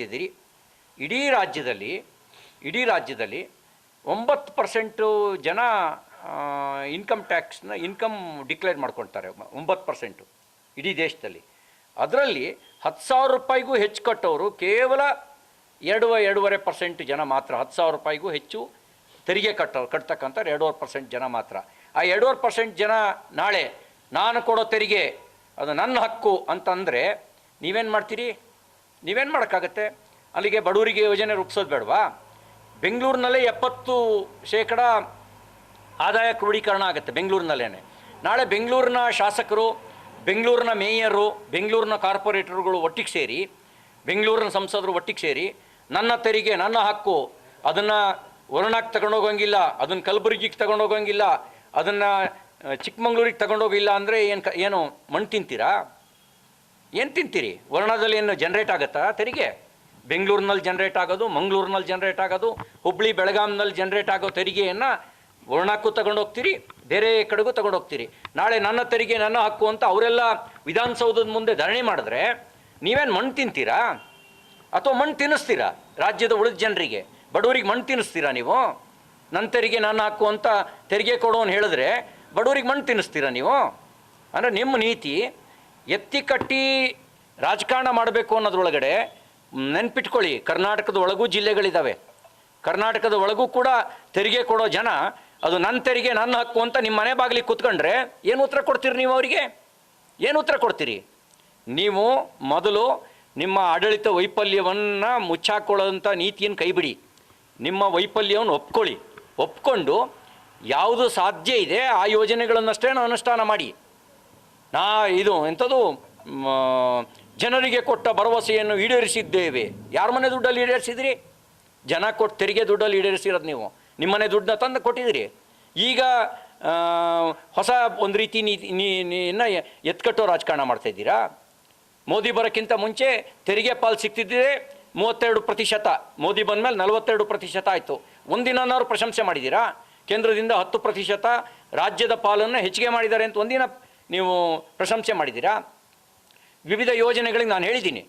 ಕಟ್ಟಿದ್ದೀರಿ ಇಡೀ ರಾಜ್ಯದಲ್ಲಿ ಇಡೀ ರಾಜ್ಯದಲ್ಲಿ ಒಂಬತ್ತು ಪರ್ಸೆಂಟು ಜನ ಇನ್ಕಮ್ ಟ್ಯಾಕ್ಸ್ನ ಇನ್ಕಮ್ ಡಿಕ್ಲೇರ್ ಮಾಡ್ಕೊಳ್ತಾರೆ. ಒಂಬತ್ತು ಪರ್ಸೆಂಟು ಇಡೀ ದೇಶದಲ್ಲಿ. ಅದರಲ್ಲಿ ಹತ್ತು ಸಾವಿರ ರೂಪಾಯಿಗೂ ಹೆಚ್ಚು ಕಟ್ಟೋರು ಕೇವಲ ಎರಡು ಎರಡೂವರೆ ಪರ್ಸೆಂಟ್ ಜನ ಮಾತ್ರ. ಹತ್ತು ಸಾವಿರ ರೂಪಾಯಿಗೂ ಹೆಚ್ಚು ತೆರಿಗೆ ಕಟ್ಟೋ, ಕಟ್ತಕ್ಕಂಥ ಎರಡೂವರೆ ಪರ್ಸೆಂಟ್ ಜನ ಮಾತ್ರ. ಆ ಎರಡೂವರೆ ಪರ್ಸೆಂಟ್ ಜನ ನಾಳೆ ನಾನು ಕೊಡೋ ತೆರಿಗೆ, ಅದು ನನ್ನ ಹಕ್ಕು ಅಂತಂದರೆ ನೀವೇನು ಮಾಡ್ತೀರಿ? ನೀವೇನು ಮಾಡೋಕ್ಕಾಗತ್ತೆ? ಅಲ್ಲಿಗೆ ಬಡವರಿಗೆ ಯೋಜನೆ ರೂಪಿಸೋದು ಬೇಡವಾ? ಬೆಂಗಳೂರಿನಲ್ಲೇ ಎಪ್ಪತ್ತು ಶೇಕಡ ಆದಾಯ ಕ್ರೋಢೀಕರಣ ಆಗುತ್ತೆ ಬೆಂಗಳೂರಿನಲ್ಲೇ ನಾಳೆ ಬೆಂಗಳೂರಿನ ಶಾಸಕರು, ಬೆಂಗಳೂರಿನ ಮೇಯರು, ಬೆಂಗಳೂರಿನ ಕಾರ್ಪೊರೇಟರ್ಗಳು ಒಟ್ಟಿಗೆ ಸೇರಿ, ಬೆಂಗಳೂರಿನ ಸಂಸದರು ಒಟ್ಟಿಗೆ ಸೇರಿ, ನನ್ನ ತೆರಿಗೆ, ನನ್ನ ಹಕ್ಕು, ಅದನ್ನು ವರುಣಕ್ಕೆ ತಗೊಂಡೋಗಂಗಿಲ್ಲ, ಅದನ್ನು ಕಲಬುರಗಿಗೆ ತಗೊಂಡೋಗಂಗಿಲ್ಲ, ಅದನ್ನು ಚಿಕ್ಕಮಂಗ್ಳೂರಿಗೆ ತಗೊಂಡೋಗಿಲ್ಲ ಅಂದರೆ ಏನು ಏನು ಮಣ್ಣು ತಿಂತೀರಾ? ಏನು ತಿಂತೀರಿ? ವರ್ಣದಲ್ಲಿ ಏನು ಜನ್ರೇಟ್ ಆಗುತ್ತಾ? ತೆರಿಗೆ. ಬೆಂಗಳೂರಿನಲ್ಲಿ ಜನ್ರೇಟ್ ಆಗೋದು, ಮಂಗಳೂರಿನಲ್ಲಿ ಜನ್ರೇಟ್ ಆಗೋದು ಹುಬ್ಬಳ್ಳಿ ಬೆಳಗಾಂನಲ್ಲಿ ಜನ್ರೇಟ್ ಆಗೋ ತೆರಿಗೆಯನ್ನು ವರ್ಣಕ್ಕೂ ತಗೊಂಡೋಗ್ತೀರಿ ಬೇರೆ ಕಡೆಗೂ ತಗೊಂಡೋಗ್ತೀರಿ ನಾಳೆ ನನ್ನ ತೆರಿಗೆ ನನ್ನ ಹಕ್ಕು ಅಂತ ಅವರೆಲ್ಲ ವಿಧಾನಸೌಧದ ಮುಂದೆ ಧರಣಿ ಮಾಡಿದ್ರೆ ನೀವೇನು ಮಣ್ಣು ತಿಂತೀರಾ? ಅಥವಾ ಮಣ್ಣು ತಿನ್ನಿಸ್ತೀರಾ? ರಾಜ್ಯದ ಉಳಿದ ಜನರಿಗೆ. ಬಡವರಿಗೆ ಮಣ್ಣು ತಿನ್ನಿಸ್ತೀರಾ ನೀವು? ನನ್ನ ತೆರಿಗೆ ನಾನು ಹಾಕು ಅಂತ ತೆರಿಗೆ ಕೊಡೋನು ಹೇಳಿದ್ರೆ ಬಡವರಿಗೆ ಮಣ್ಣು ತಿನ್ನಿಸ್ತೀರಾ ನೀವು? ಅಂದರೆ ನಿಮ್ಮ ನೀತಿ ಎತ್ತಿ ಕಟ್ಟಿ ರಾಜಕಾರಣ ಮಾಡಬೇಕು ಅನ್ನೋದ್ರೊಳಗಡೆ ನೆನ್ಪಿಟ್ಕೊಳ್ಳಿ, ಕರ್ನಾಟಕದ ಒಳಗೂ ಜಿಲ್ಲೆಗಳಿದ್ದಾವೆ ಕರ್ನಾಟಕದ ಒಳಗೂ ಕೂಡ ತೆರಿಗೆ ಕೊಡೋ ಜನ, ಅದು ನನ್ನ ತೆರಿಗೆ, ನನ್ನ ಹಕ್ಕು ಅಂತ ನಿಮ್ಮ ಮನೆ ಬಾಗಿಲಿಗೆ ಕೂತ್ಕೊಂಡ್ರೆ ಏನು ಉತ್ತರ ಕೊಡ್ತೀರಿ ನೀವು ಅವರಿಗೆ? ಏನು ಉತ್ತರ ಕೊಡ್ತೀರಿ? ನೀವು ಮೊದಲು ನಿಮ್ಮ ಆಡಳಿತ ವೈಫಲ್ಯವನ್ನು ಮುಚ್ಚಾಕೊಳ್ಳೋಂಥ ನೀತಿಯನ್ನು ಕೈಬಿಡಿ. ನಿಮ್ಮ ವೈಫಲ್ಯವನ್ನು ಒಪ್ಕೊಳ್ಳಿ. ಒಪ್ಕೊಂಡು ಯಾವುದು ಸಾಧ್ಯ ಇದೆ ಆ ಯೋಜನೆಗಳನ್ನಷ್ಟೇ ಅನುಷ್ಠಾನ ಮಾಡಿ. ನಾ ಇದು ಎಂಥದ್ದು ಜನರಿಗೆ ಕೊಟ್ಟ ಭರವಸೆಯನ್ನು ಈಡೇರಿಸಿದ್ದೇವೆ. ಯಾರ ಮನೆ ದುಡ್ಡಲ್ಲಿ ಈಡೇರಿಸಿದಿರಿ? ಜನ ಕೊಟ್ಟು ತೆರಿಗೆ ದುಡ್ಡಲ್ಲಿ ಈಡೇರಿಸಿರೋದು ನೀವು. ನಿಮ್ಮನೆ ದುಡ್ಡನ್ನ ತಂದು ಕೊಟ್ಟಿದ್ದೀರಿ ಈಗ ಹೊಸ ಒಂದು ರೀತಿ ನೀತಿ ನೀ- ನೀನ ಎತ್ಕಟ್ಟೋ ರಾಜಕಾರಣ ಮಾಡ್ತಾ ಇದ್ದೀರಾ? ಮೋದಿ ಬರೋಕ್ಕಿಂತ ಮುಂಚೆ ತೆರಿಗೆ ಪಾಲು ಸಿಗ್ತಿದ್ದಿದೆ, ಮೂವತ್ತೆರಡು ಪ್ರತಿಶತ. ಮೋದಿ ಬಂದಮೇಲೆ ನಲವತ್ತೆರಡು ಪ್ರತಿಶತ ಆಯಿತು. ಒಂದಿನವ್ರು ಪ್ರಶಂಸೆ ಮಾಡಿದ್ದೀರಾ? ಕೇಂದ್ರದಿಂದ ಹತ್ತು ಪ್ರತಿಶತ, ರಾಜ್ಯದ ಪಾಲನ್ನು ಹೆಚ್ಚಿಗೆ ಮಾಡಿದ್ದಾರೆ ಅಂತ ಒಂದಿನ ನೀವು ಪ್ರಶಂಸೆ ಮಾಡಿದ್ದೀರಾ? ವಿವಿಧ ಯೋಜನೆಗಳಿಗೆ ನಾನು ಹೇಳಿದ್ದೀನಿ.